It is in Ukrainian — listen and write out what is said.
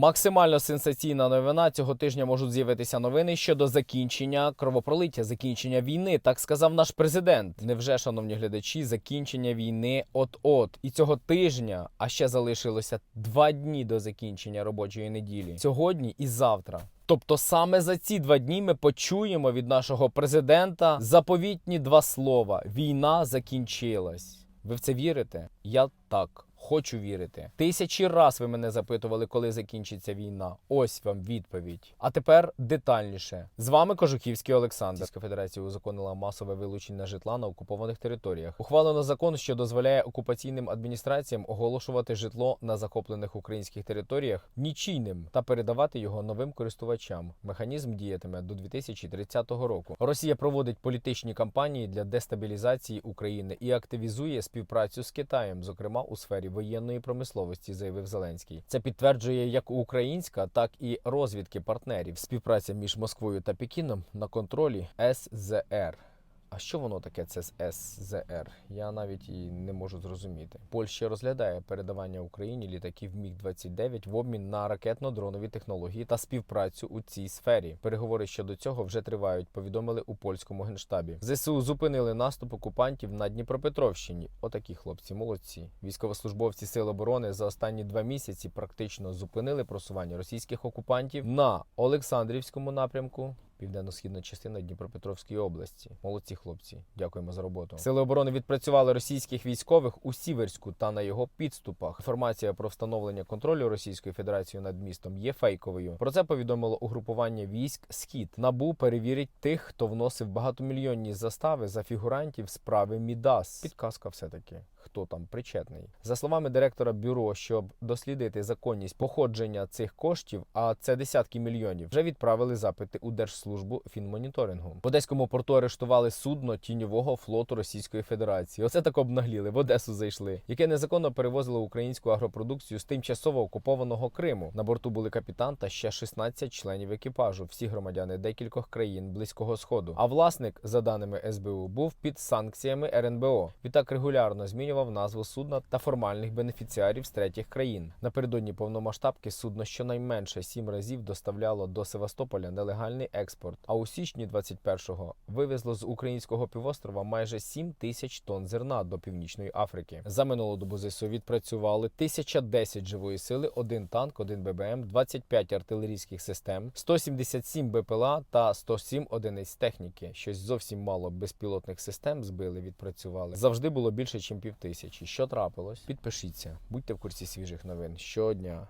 Максимально сенсаційна новина цього тижня можуть з'явитися новини щодо закінчення кровопролиття, закінчення війни. Так сказав наш президент. Невже, шановні глядачі, закінчення війни от-от. І цього тижня, а ще залишилося два дні до закінчення робочої неділі. Сьогодні і завтра. Тобто саме за ці два дні ми почуємо від нашого президента заповітні два слова: війна закінчилась. Ви в це вірите? Я так. Хочу вірити. Тисячі раз ви мене запитували, коли закінчиться війна. Ось вам відповідь. А тепер детальніше. З вами Кожухівський Олександр. Російська Федерація узаконила масове вилучення житла на окупованих територіях. Ухвалено закон, що дозволяє окупаційним адміністраціям оголошувати житло на захоплених українських територіях нічийним та передавати його новим користувачам. Механізм діятиме до 2030 року. Росія проводить політичні кампанії для дестабілізації України і активізує співпрацю з Китаєм, зокрема у сфері воєнної промисловості, заявив Зеленський. Це підтверджує як українська, так і розвідки партнерів. Співпраця між Москвою та Пекіном на контролі СЗР. А що воно таке це СЗР? Я навіть і не можу зрозуміти. Польща розглядає передавання Україні літаків Міг 29 в обмін на ракетно-дронові технології та співпрацю у цій сфері. Переговори щодо цього вже тривають. Повідомили у польському генштабі. ЗСУ зупинили наступ окупантів на Дніпропетровщині. Отакі хлопці, молодці. Військовослужбовці Сил оборони за останні два місяці практично зупинили просування російських окупантів на Олександрівському напрямку. Південно-східна частина Дніпропетровської області. Молодці хлопці, дякуємо за роботу. Сили оборони відпрацювали російських військових у Сіверську та на його підступах. Інформація про встановлення контролю Російської Федерації над містом є фейковою. Про це повідомило угрупування військ Схід. Набу перевірить тих, хто вносив багатомільйонні застави за фігурантів справи Мідас. Підказка все таки. Хто там причетний за словами директора бюро, щоб дослідити законність походження цих коштів, а це десятки мільйонів, вже відправили запити у Держслужбу фінмоніторингу. В Одеському порту арештували судно тіньового флоту Російської Федерації. Оце так обнагліли, в Одесу зайшли, яке незаконно перевозило українську агропродукцію з тимчасово окупованого Криму. На борту були капітан та ще 16 членів екіпажу, всі громадяни декількох країн близького сходу. А власник, за даними СБУ, був під санкціями РНБО. Відтак регулярно змінював назву судна та формальних бенефіціарів з третіх країн. Напередодні повномасштабки судно щонайменше сім разів доставляло до Севастополя нелегальний експорт. А у січні 21-го вивезло з українського півострова майже 7 тисяч тонн зерна до північної Африки. За минулу добу ЗСУ відпрацювали 1010 живої сили, один танк, один ББМ, 25 артилерійських систем, 177 БПЛА та 107 одиниць техніки. Щось зовсім мало безпілотних систем збили, відпрацювали. Завжди було більше, ніж півтисячі. Що трапилось? Підпишіться, будьте в курсі свіжих новин щодня.